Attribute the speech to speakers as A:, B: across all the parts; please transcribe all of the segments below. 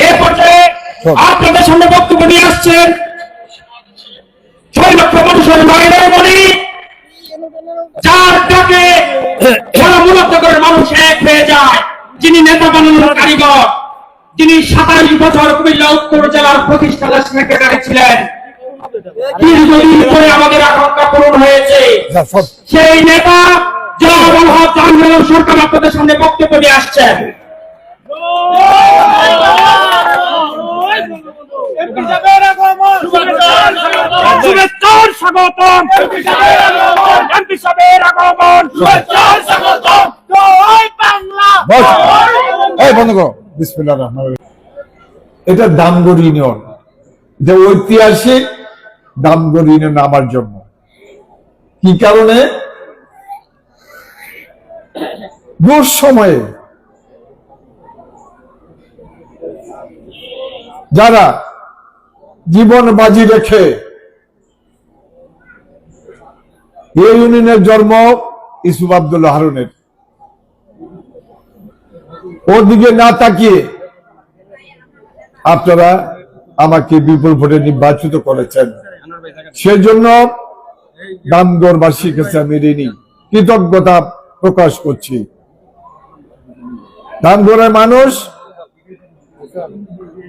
A: এ পর্যায়ে আপনাদের সামনে বক্তব্য নিয়ে আসছেন ছয় লক্ষ মানুষের মায়ের মনি যার ডাকে সারা মুরাদনগরের মানুষ এক হয়ে যায় যিনি নেতা বানানোর কারিগর যিনি সাতাশ বছর কুমিল্লা উত্তর জেলার প্রতিষ্ঠাতা সেক্রেটারি ছিলেন দীর্ঘদিন আমাদের আকাঙ্ক্ষা পূরণ হয়েছে? সেই নেতা জওয়াবুল হক জাহাঙ্গীর সরকার আপনাদের সামনে বক্তব্য নিয়ে আসছেন। স্বাগতম
B: এটা দামগর ইউনিয়ন। যে ঐতিহাসিক দামগর ইউনিয়ন আমার জন্য কি কারণে? দুঃসময়ে যারা জীবন বাজি রেখে এই ইউনিয়নের জন্ম ইসুফ আব্দুল্লাহ হারুনের। ওর দিকে না তাকিয়ে আপনারা আমাকে বিপুল ভোটে নির্বাচিত করেছেন। সেজন্য দামগড়বাসীর কাছে আমি ঋণী। কৃতজ্ঞতা প্রকাশ করছি। দামগড়ের মানুষ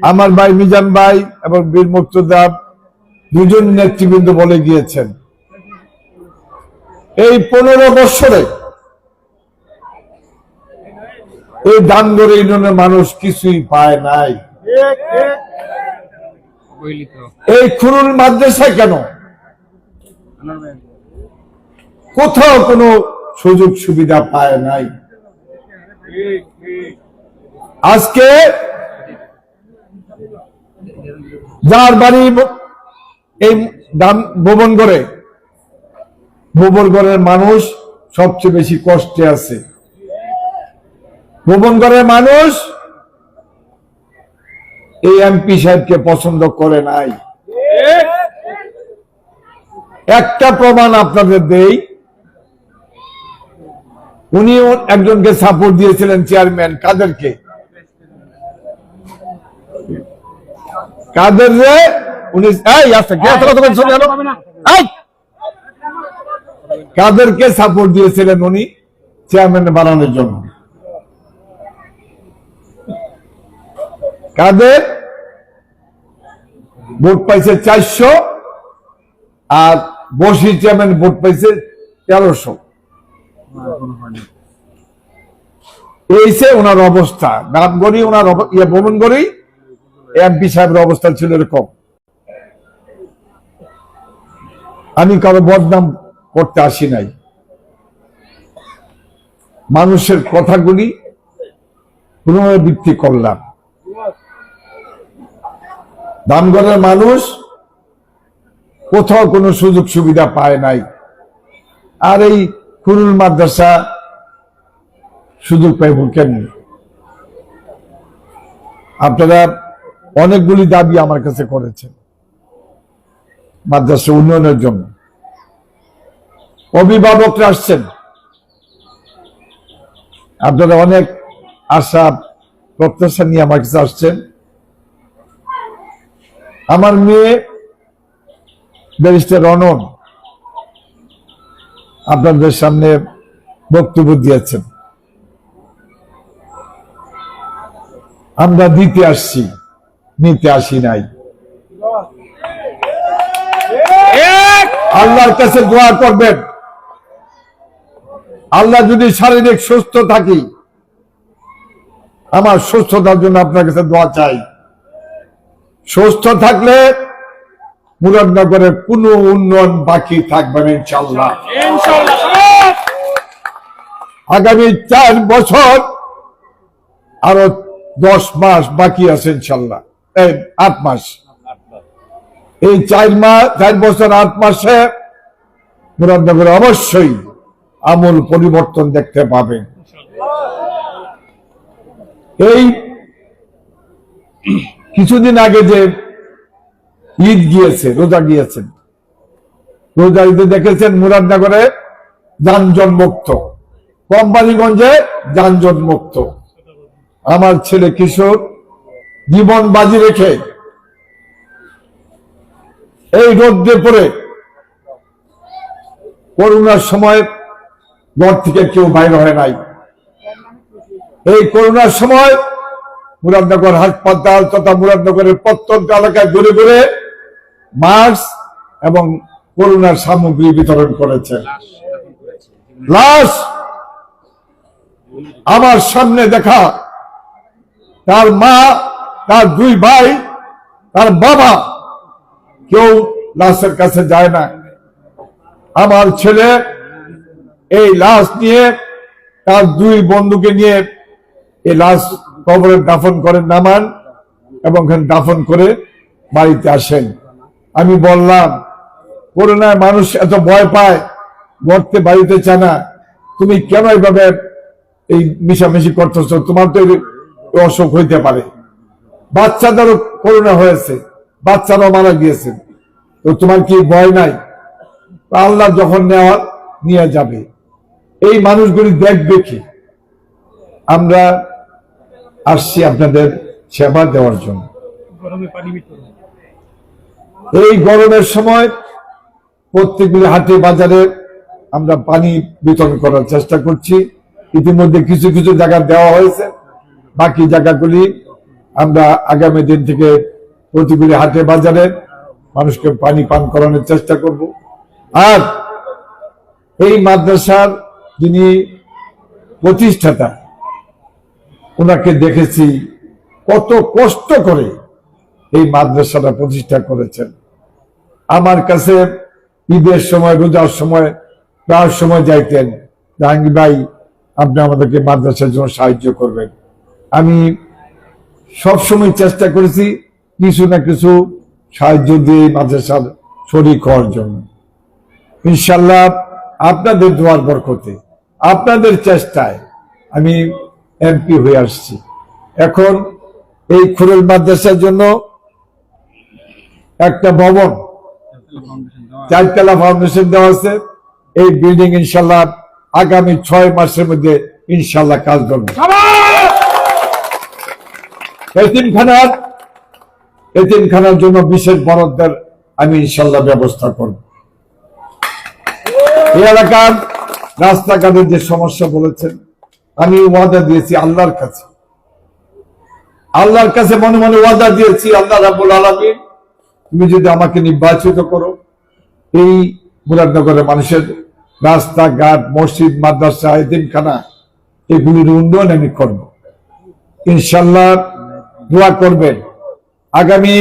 B: আমার ভাই, মিজান ভাই এবং বীর মুক্তদা দুজন নেতৃবৃন্দ বলে গিয়েছেন। এই পনেরো বৎসরে এই দানগড়ে ইউনিয়নের মানুষ কিছুই পায় নাই। এই খুরুল মাদ্রাসায় কেন? কোথাও কোনো সুযোগ সুবিধা পায় নাই। আজকে যার বাড়ি এই দাম ভবন করে ভবনগড়ের মানুষ সবচেয়ে বেশি কষ্টে আছে। ভুবনগড়ের মানুষ এই এমপি সাহেবকে পছন্দ করে নাই। একটা প্রমাণ আপনাদের দেই। উনি একজনকে সাপোর্ট দিয়েছিলেন চেয়ারম্যান কাদেরকে? কাদের উনি এই আচ্ছা এত কথা বলছেন জানো কাদেরকে সাপোর্ট দিয়েছিলেন উনি চেয়ারম্যান বানানোর জন্য। কাদের? ভোট পাইছে চারশো আর বসি চেয়ারম্যান ভোট পাইছে তেরোশো। এইসে ওনার অবস্থা নামগড়ি ওনার অব- ইয়ে ভবনগড়ি এমপি সাহেবের অবস্থা ছিল এরকম। আমি কারও বদনাম করতে আসি নাই। মানুষের কথাগুলি পুনরাবৃত্তি করলাম। দামগড়ের মানুষ কোথাও কোনো সুযোগ সুবিধা পায় নাই। আর এই কুরুল মাদ্রাসা সুযোগ পাইব কেন আপনারা অনেকগুলি দাবি আমার কাছে করেছেন মাদ্রাসা উন্নয়নের জন্য। অভিভাবকরা আসছেন। আপনারা অনেক আশা, প্রত্যাশা নিয়ে আমার কাছে আসছেন। আমার মেয়ে ব্যারিস্টার রনন আপনাদের সামনে বক্তব্য দিয়েছেন। আমরা দিতে আসছি। নিতে আসি নাই। আল্লাহর কাছে দোয়া করবেন। আল্লাহ যদি শারীরিক সুস্থ থাকি আমার সুস্থতার জন্য আপনার কাছে দোয়া চাই। সুস্থ থাকলে মুরাদনগরের কোনো উন্নয়ন বাকি থাকবে না ইনশাল্লাহ আগামী চার বছর আরও দশ মাস বাকি আছে ইনশাল্লাহ আট মাস। এই চার মাস চার বছর আট মাসে মুরাদনগরে অবশ্যই আমূল পরিবর্তন দেখতে পাবেন এই কিছুদিন আগে যে ঈদ গিয়েছে, রোজা গিয়েছেন রোজা ঈদে দেখেছেন মুরাদনগরে যানজট মুক্ত কোম্পানিগঞ্জে যানজট মুক্ত আমার ছেলে কিশোর জীবন বাজি রেখে এই রোদ্রে পড়ে করোনার সময় ঘর থেকে কেউ বাইরে হয় নাই। এই করোনার সময় মুরাদনগর হাসপাতাল তথা মুরাদনগরের প্রত্যন্ত এলাকায় ঘুরে ঘুরে মাস্ক এবং করোনার সামগ্রী বিতরণ করেছে। আমার সামনে দেখা, তার মা তার দুই ভাই, তার বাবা কেউ লাশের কাছে যায় না। আমার ছেলে এই লাশ নিয়ে তার দুই বন্ধুকে নিয়ে এই লাশ কবরে দাফন করেন নামান এবং এখানে দাফন করে বাড়িতে আসেন। আমি বললাম, করোনায় মানুষ এত ভয় পায়, মরতে বাড়িতে চায় না। তুমি কেন এইভাবে এই মিশামিশি করতেছ? তোমার তো অসুখ হইতে পারে। বাচ্চাদেরও করোনা হয়েছে বাচ্চারাও মারা গিয়েছে। তো তোমার কি ভয় নাই? আল্লাহ যখন নেওয়ার নিয়ে যাবে। এই মানুষগুলি দেখবে কি? আমরা আসছি আপনাদের সেবা দেওয়ার জন্য। এই গরমের সময় প্রত্যেকগুলি হাটে বাজারে আমরা পানি বিতরণ করার চেষ্টা করছি। ইতিমধ্যে কিছু কিছু জায়গা দেওয়া হয়েছে। বাকি জায়গাগুলি আমরা আগামী দিন থেকে প্রতিগুলি হাটে বাজারে মানুষকে পানি পান করানোর চেষ্টা করব। আর এই মাদ্রাসার যিনি প্রতিষ্ঠাতা, ওনাকে দেখেছি কত কষ্ট করে এই মাদ্রাসাটা প্রতিষ্ঠা করেছেন। আমার কাছে ঈদের সময়, রোজার সময় প্রায় সময় যাইতেন। জাহাঙ্গীর ভাই, আপনি আমাদেরকে মাদ্রাসার জন্য সাহায্য করবেন। আমি সবসময় চেষ্টা করেছি কিছু না কিছু সাহায্য দিয়ে মাদ্রাসার শরিক হওয়ার জন্য। ইনশাল্লাহ আপনাদের দোয়ার বরকতে, আপনাদের চেষ্টায় আমি এমপি হয়ে আসছি। এখন এই খুরুল মাদ্রাসার জন্য একটা ভবন, চারতলা ফাউন্ডেশন দেওয়া আছে। এই বিল্ডিং ইনশাল্লাহ আগামী ছয় মাসের মধ্যে ইনশাল্লাহ কাজ করবে। এতিমখানার এতিমখানার জন্য বিশেষ বরাদ্দের আমি ইনশাল্লাহ ব্যবস্থা করব। এই এলাকার রাস্তাঘাটের যে সমস্যা বলেছেন, আমি ওয়াদা দিয়েছি আল্লাহর কাছে। আল্লাহর কাছে মনে মনে ওয়াদা দিয়েছি, আল্লাহ রাবুল আলমী তুমি যদি আমাকে নির্বাচিত করো, এই মুরাদনগরের মানুষের রাস্তাঘাট, মসজিদ, মাদ্রাসা এদিনখানা এগুলির উন্নয়ন আমি করব। ইনশাল্লাহ দোয়া করবেন আগামী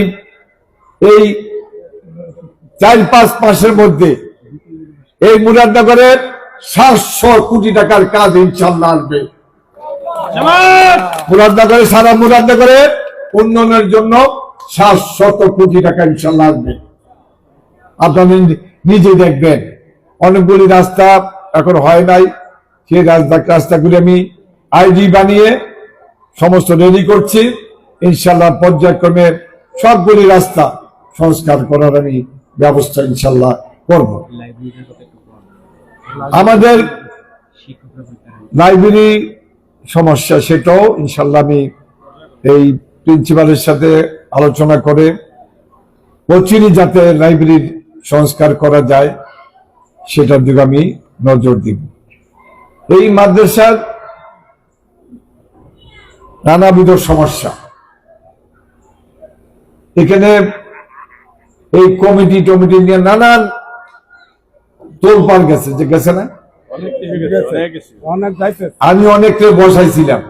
B: এই চার পাঁচ মাসের মধ্যে এই মুরাদনগরের সাতশো কোটি টাকার কাজ ইনশাল্লাহ আসবে। মুরাদনগরে সারা মুরাদনগরের উন্নয়নের জন্য সাতশত কোটি টাকা ইনশাল্লাহ আসবে। আপনারা নিজে দেখবেন। অনেকগুলি রাস্তা এখন হয় নাই। সেই রাস্তা রাস্তাগুলি আমি আইডি বানিয়ে সমস্ত রেডি করছি। ইনশাল্লাহ পর্যায়ক্রমে সবগুলি রাস্তা সংস্কার করার আমি ব্যবস্থা ইনশাল্লাহ করব। আমাদের লাইব্রেরি সমস্যা সেটাও ইনশাল্লাহ আমি এই প্রিন্সিপালের সাথে আলোচনা করে অচিরই যাতে লাইব্রেরির সংস্কার করা যায়, সেটার দিকে আমি নজর দিব। এই মাদ্রাসার নানাবিধ সমস্যা এখানে এই কমিটি টমিটি নিয়ে নানান তোলপাল গেছে যে গেছে না? আমি অনেককে বসাইছিলাম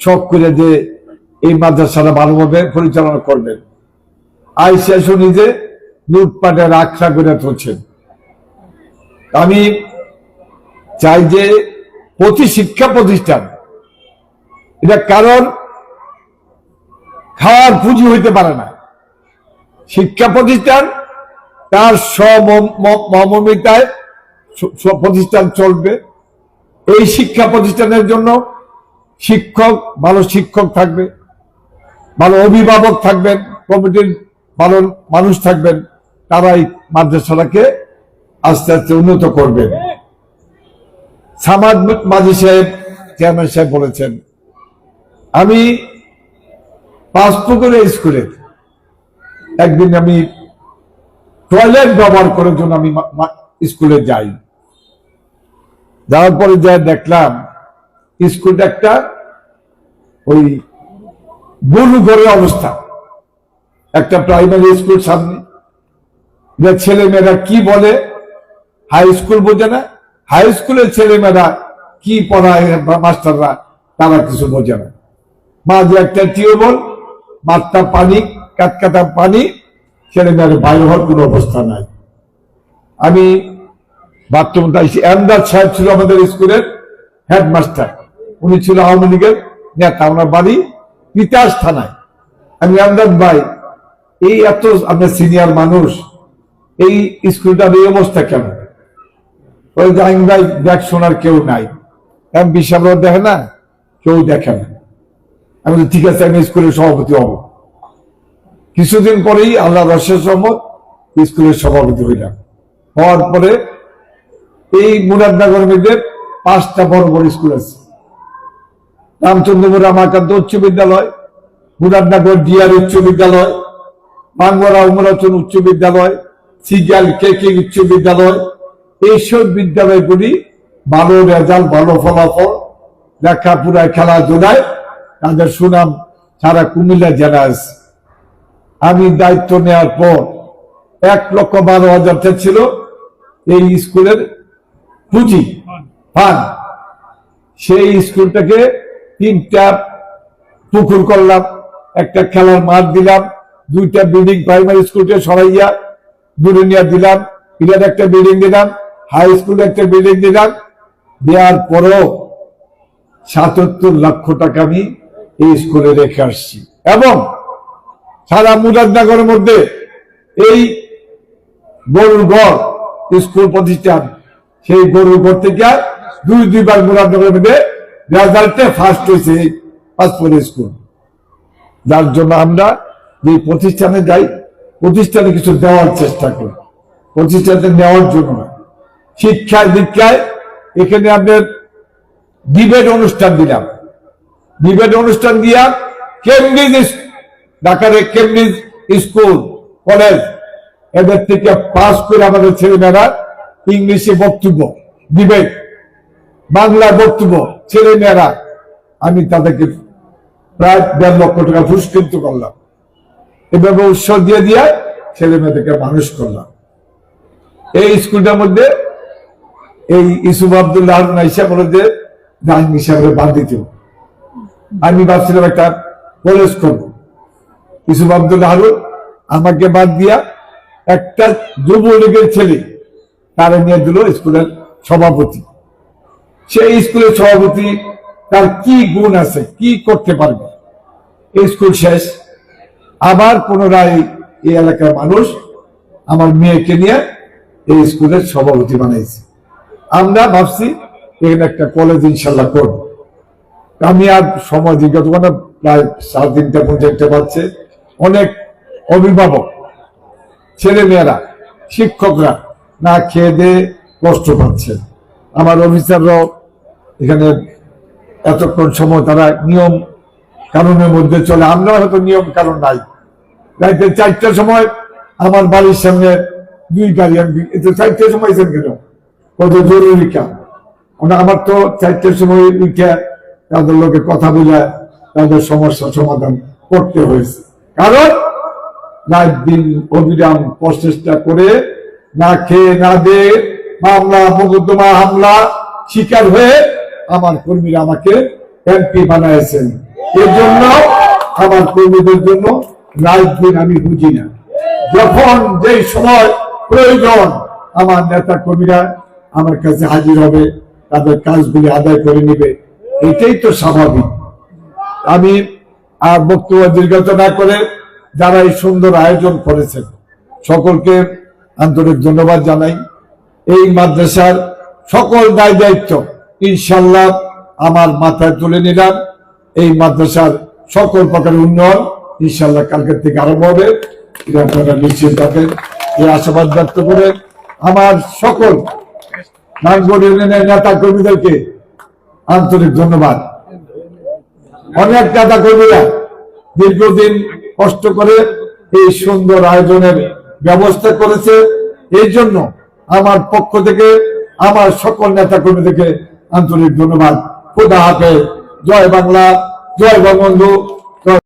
B: শখ করে যে এই মাদ্রাসাটা ভালোভাবে পরিচালনা করবেন। আইসিয়া শুনি যে লুটপাটের আখড়া করে তুলছেন। আমি চাই যে প্রতি শিক্ষা প্রতিষ্ঠান এটা কারণ খাওয়ার পুঁজি হইতে পারে না। শিক্ষা প্রতিষ্ঠান তার সমমিতায় প্রতিষ্ঠান চলবে। এই শিক্ষা প্রতিষ্ঠানের জন্য শিক্ষক, ভালো শিক্ষক থাকবে, ভালো অভিভাবক থাকবেন, কমিটির ভালো মানুষ থাকবেন তারা এই মাদ্রাসাটাকে আস্তে আস্তে উন্নত করবেন সামাদ মাঝি সাহেব, চেয়ারম্যান সাহেব বলেছেন, আমি পাঁচ পুকুরে স্কুলে। একদিন আমি টয়লেট ব্যবহার করার জন্য আমি স্কুলে যাই। যাওয়ার পরে যা দেখলাম, স্কুলটা একটা ওই গরু ঘরের অবস্থা। একটা প্রাইমারি স্কুল সামনে। যে ছেলে মেয়েরা কি বলে হাই স্কুল বোঝে না। হাই স্কুলের ছেলে মেয়েরা কি পড়ায়, মাস্টাররা, তারা কিছু বোঝে না। মাঝে একটা টিউবওয়েল মাঠটা পানি কাটকাটা পানি ছেলে মেয়ের বাইরে হওয়ার কোনো অবস্থা নাই। আমি বাথরুমটা এসে এমদাদ সাহেব ছিল আমাদের স্কুলের হেডমাস্টার। উনি ছিল আওয়ামী লীগের নেতা। ওনার বাড়ি তিতাস থানায়। আমি আমদাদ ভাই, এই এত আপনার সিনিয়র মানুষ, এই স্কুলটার এই অবস্থা কেন? ওই জাহিন ভাই দেখ শোনার কেউ নাই। এমপি সাহেব দেখে না, কেউ দেখে না। আমি ঠিক আছে, আমি স্কুলের সভাপতি হব। কিছুদিন পরেই আল্লাহ রসের সম্মত স্কুলের সভাপতি হইলাম। হওয়ার পরে এই মুরাদনগর মেয়েদের পাঁচটা বড় বড় স্কুল আছে। রামচন্দ্রপুর রামাকান্ত উচ্চ বিদ্যালয়, মুরাদনগর ডিআর উচ্চ বিদ্যালয়, বাংলা উমরাচন উচ্চ বিদ্যালয় সিজাল কে কে উচ্চ বিদ্যালয়, এইসব বিদ্যালয়গুলি ভালো রেজাল্ট, ভালো ফলাফল, লেখাপড়ায়, খেলাধুলায় তাদের সুনাম সারা কুমিল্লা জেলা আছে। আমি দায়িত্ব নেওয়ার পর এক লক্ষ বারো হাজার ছিল এই স্কুলের পুঁজি, ফান্ড। সেই স্কুলটাকে তিনটা পুকুর করলাম, একটা খেলার মাঠ দিলাম, দুইটা বিল্ডিং প্রাইমারি স্কুলকে সরাইয়া দূরে নিয়ে দিলাম, এটার একটা বিল্ডিং দিলাম হাই স্কুল একটা বিল্ডিং দিলাম। দেওয়ার পরও সাতাত্তর লক্ষ টাকা আমি এই স্কুলে রেখে আসছি। এবং সারা মুরাদনগরের মধ্যে এই গরুর ঘর, স্কুল প্রতিষ্ঠান, সেই গরুর ঘর থেকে দুই, দুইবার মুরাদনগরের মধ্যে রেজাল্টে ফার্স্ট হয়েছে এই পাঁচপুর স্কুল। যার জন্য আমরা যে প্রতিষ্ঠানে যাই, প্রতিষ্ঠানে কিছু দেওয়ার চেষ্টা করি। প্রতিষ্ঠানে নেওয়ার জন্য না। শিক্ষায় দীক্ষায় এখানে আপনার ডিবেট অনুষ্ঠান দিলাম। ডিবেট অনুষ্ঠান দিয়া কেমব্রিজ ঢাকার কেমব্রিজ স্কুল, কলেজ। এদের থেকে পাস করে আমাদের ছেলেমেয়েরা ইংলিশে বক্তব্য ডিবেট বাংলা বক্তব্য ছেলে মেয়েরা আমি তাদেরকে প্রায় দেড় লক্ষ টাকা পুরস্কৃত করলাম। এভাবে উৎসব দিয়ে দিয়ে ছেলে মেয়েদেরকে মানুষ করলাম। এই স্কুলটার মধ্যে এই ইসুফ আবদুল্লাহ হলো যে জাহিন হিসাবে বাদ দিতে। আমি ভাবছিলাম একটা কলেজ করব। ইসুফ আবদুল্লাহ হারুন আমাকে বাদ দিয়া একটা যুবলীগের ছেলে, তারা নিয়ে দিল স্কুলের সভাপতি। সেই স্কুলের সভাপতি তার কি গুণ আছে, কি করতে পারবে? এই স্কুল শেষ। আবার পুনরায় এই এলাকার মানুষ আমার মেয়েকে নিয়ে এই স্কুলের সভাপতি বানাইছে। আমরা ভাবছি এখানে একটা কলেজ ইনশাল্লাহ করব। আমি আর সময় যতক্ষণ না প্রায় সাড়ে তিনটা পর্যন্ত পাচ্ছে অনেক অভিভাবক ছেলে মেয়েরা শিক্ষকরা না খেয়ে দিয়ে কষ্ট পাচ্ছে। আমার অফিসাররাও এখানে এতক্ষণ সময় তারা নিয়ম কানুনের মধ্যে চলে। আমরা হয়তো নিয়ম কানুন নাই। রাইতে চারটার সময় আমার বাড়ির সামনে দুই গাড়ি আমি চারটার সময় কেন? কত জরুরি কাম। মানে আমার তো চারটার সময় উঠে তাদের লোকে কথা বলে তাদের সমস্যা সমাধান করতে হয়েছে। কারণ রাত দিন অবিরাম প্রচেষ্টা করে না খেয়ে না দে মামলা, মোকদ্দমা, হামলা শিকার হয়ে আমার কর্মীরা আমাকে এমপি বানাইছেন। এর জন্য আমার কর্মীদের জন্য রাত দিন আমি বুঝি না। যখন যে সময় প্রয়োজন আমার নেতা কর্মীরা আমার কাছে হাজির হবে, তাদের কাজগুলি আদায় করে নিবে। এটাই তো স্বাভাবিক। আমি আর বক্তব্য দীর্ঘত না করে যারা এই সুন্দর আয়োজন করেছেন, সকলকে আন্তরিক ধন্যবাদ জানাই। এই মাদ্রাসার সকল দায় দায়িত্ব ইনশাল্লাহ আমার মাথায় তুলে নিলাম। এই মাদ্রাসার সকল প্রকার উন্নয়ন ইনশাল্লাহ কালকের থেকে আরম্ভ হবে। আপনারা নিশ্চিত থাকেন। এই আশাবাদ ব্যক্ত করে আমার সকল ইউনিয়নের নেতা কর্মীদেরকে আন্তরিক ধন্যবাদ। অনেক নেতা কর্মীরা দীর্ঘদিন কষ্ট করে এই সুন্দর আয়োজনের ব্যবস্থা করেছে। এই জন্য আমার পক্ষ থেকে, আমার সকল নেতা কর্মী থেকে আন্তরিক ধন্যবাদ। খুদা হাফেজ। জয় বাংলা, জয় বঙ্গবন্ধু।